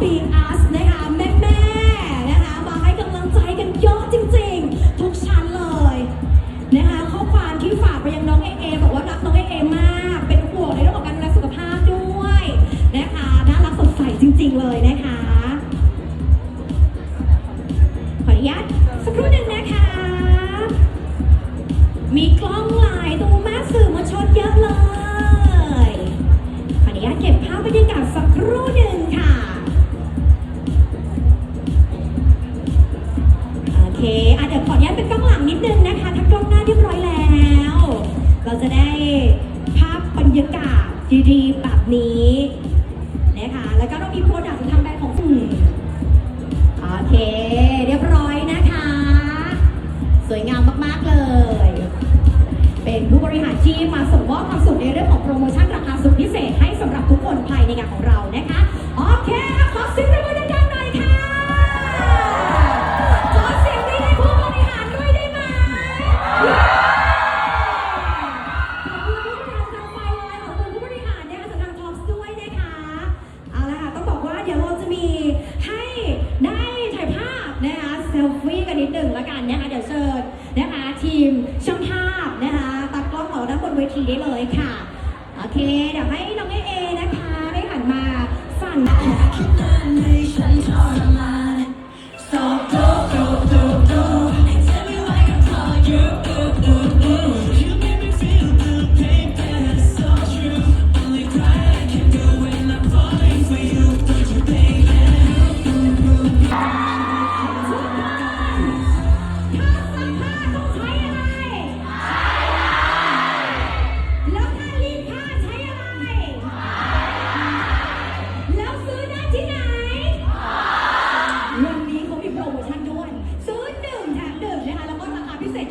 บีอาร์สนะคะแม่แม่นะคะมาให้กำลังใจกันเยอะจริงๆ ทุกชั้นเลยนะคะข้อความที่ฝากไปยังน้องเอเอบอกว่ารักน้องเอเอมาก เป็นห่วงในเรื่องของการดูสุขภาพด้วยนะคะน่ารักสดใสจริง ๆ เลยนะคะ ขออนุญาตสักครู่หนึ่งนะคะ มีกล้องหลายตัวมาสื่อมวลชนเยอะเลย ขออนุญาตเก็บภาพบรรยากาศสักครู่หนึ่งค่ะ อะเดี๋ยวขออนุญาตเป็นกล้องหลังนิดนึงนะคะถ้ากล้องหน้าเรียบร้อยแล้ว เราจะได้ภาพบรรยากาศดีๆแบบนี้นะคะแล้วก็เรามีโปรดักต์ทางแบรนด์ของอืมโอเค เรียบร้อยนะคะ สวยงามมากๆเลย เป็นผู้บริหารที่มาส่งมอบความ ทีได้เลยค่ะ โอเค เดี๋ยวให้น้องเอเอนะคะ ได้หันมาสั่งให้ฉัน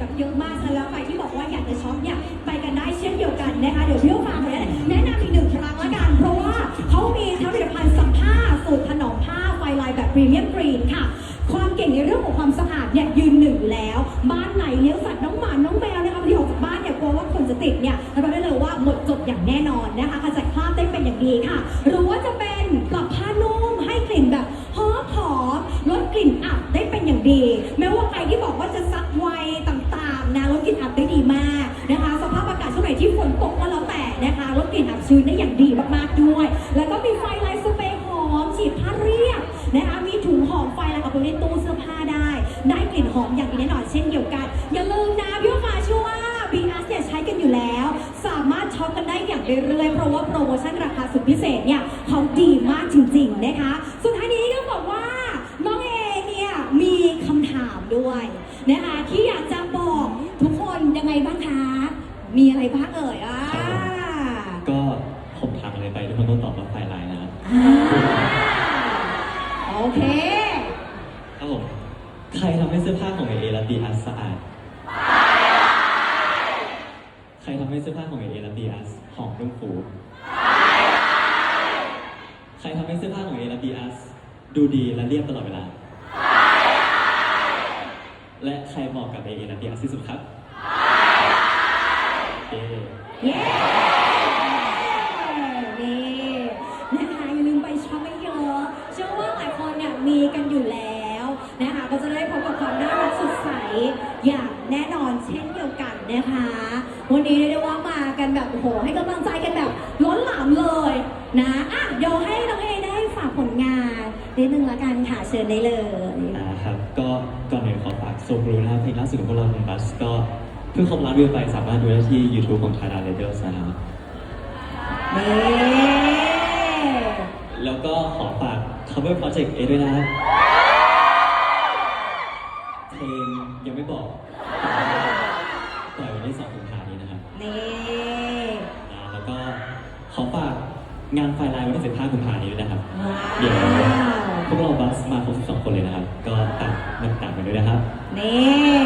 แบบเยอะมากฉะนั้นแล้วใครที่บอกว่าอยากจะช็อปเนี่ยไปกันได้เช่นเดียวกันนะคะเดี๋ยวพี่ฝากเลยแนะนำอีกหนึ่งครั้งละกัน เพราะว่าเขามีทั้งผลิตภัณฑ์สัมผ้าสูตรถนอมผ้าไฟลายแบบพรีเมียมกรีนค่ะ ความเก่งในเรื่องของความสะอาดเนี่ยยืนหนึ่งแล้ว บ้านไหนเลี้ยงสัตว์น้องหมาน้องแมวนะคะที่ออกจากบ้านเนี่ยกลัวว่าคนจะติดเนี่ยเราได้เลยว่าหมดจดอย่างแน่นอนนะคะขจัดคราบได้เป็นอย่างดีค่ะ หรือว่าจะเป็นปรับผ้านุ่มให้กลิ่นแบบหอมหอมลดกลิ่นอับได้เป็นอย่างดี มไฟลายเอาไปในตู้เสื้อผ้าได้ ได้กลิ่นหอมอย่างดีแน่นอนเช่นเดียวกัน อย่าลืมนะพี่ฟ้าเชื่อว่าบีอัสเนี่ยใช้กันอยู่แล้ว สามารถช็อปกันได้อย่างเรื่อยๆ เพราะว่าโปรโมชั่นราคาสุดพิเศษเนี่ยเขาดีมากจริงๆนะคะ สุดท้ายนี้ก็บอกว่าน้องเอเนี่ยมีคำถามด้วยนะคะที่อยากจะบอกทุกคนยังไงบ้างคะ มีอะไรบ้างเอ่ยอ่าก็ผมถามอะไรไปทุกคนต้องตอบว่าไฟไลน์นะครับอ่าโอเค ครับผมใครทำให้เสื้อผ้าของเอเอและบีอัสสะอาด ใครทำให้เสื้อผ้าของเอเอและบีอัสหอมนุ่มฟูใครทำให้เสื้อผ้าของเอและบีอัสดูดีและเรียบตลอดเวลา และใครเหมาะกับเอเอและบีอัสที่สุดครับ นเช่นเดียวกันนะคะ วันนี้เรียกได้ว่ามากันแบบโอ้โหให้กำลังใจกันแบบล้นหลามเลยนะอะเดี๋ยวให้น้องเอได้ฝากผลงานนิดนึงละกันค่ะเชิญได้เลยนะครับก็ก่อนอื่นขอฝากโซบรูนะครับเพลงล่าสุดของพวกเราของบัสก็เพิ่งครบล้านวิวไปสามารถดูได้ที่ YouTube ของ Thailand Rebels นะครับนี่แล้วก็ขอฝาก cover project เอด้วยนะครับเพลงยังไม่บอก ปล่อยวันที่สองกุมภาพันธ์นี้นะครับนี่ อ่าแล้วก็ขอฝากงานไฟไลน์วันที่สิบห้ากุมภาพันธ์นี้ด้วยนะครับ ว้าเดี๋ยววพวกเราบัสมาครบ12คนเลยนะครับ ก็ตามมันตามกันด้วยนะครับ นี่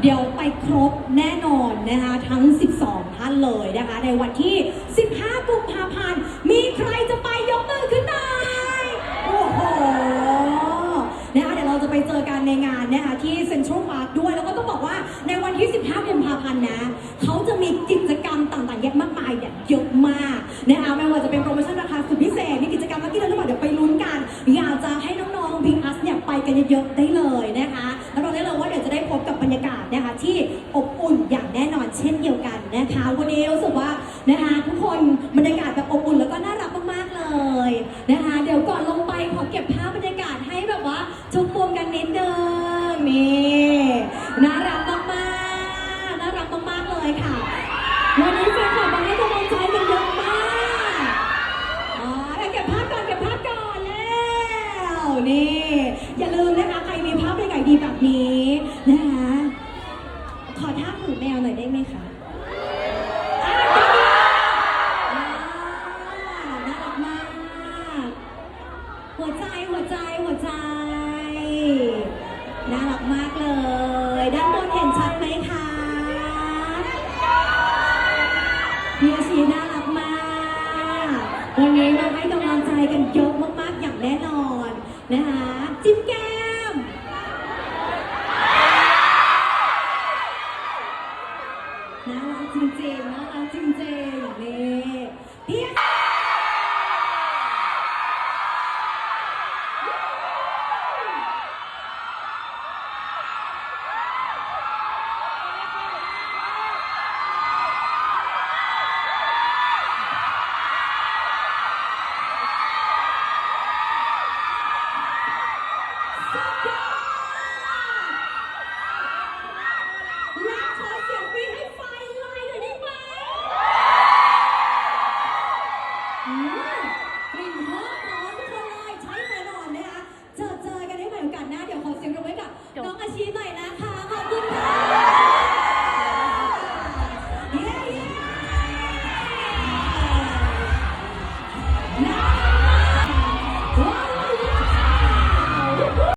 เดี๋ยวไปครบแน่นอนนะคะทั้ง 12 ท่านเลยนะคะ ในวันที่ 15 กุมภาพันธ์ มีใครจะไปยกมือขึ้นหน่อยโอ้โหนะคะเดี๋ยวเราจะไปเจอกันในงานนะคะที่เซ็นทรัลพาร์คด้วย แล้วก็ต้องบอกว่าในวันที่ 15กุมภาพั นะ เขาจะมีกิจกรรมต่างๆเยอะมากมายเนี่ยเยอะมากนะคะไม่ว่าจะเป็นโปรโมชั่นราคาสุดพิเศษ มีกิจกรรมเมื่อกี้เราเดี๋ยวไปลุ้นกัน อยากจะให้น้องๆบีอัสเนี่ยไปกันเยอะๆได้เลยนะคะแล้วเราได้เลยว่าเดี๋ยวจะได้พบกับบรรยากาศนะคะที่อบอุ่นอย่างแน่นอนเช่นเดียวกันนะคะวันนี้รู้สึกว่านะคะทุกคนบรรยากาศแบบอบอุ่นแล้วก็น่ารักมากๆเลยนะคะเดี๋ยวก่อนลงไปขอเก็บภาพบรรยากาศ นี้นะคะ น่ารักจริงๆน่ารักจริงๆนี่พี่ ชี้หน่อยนะ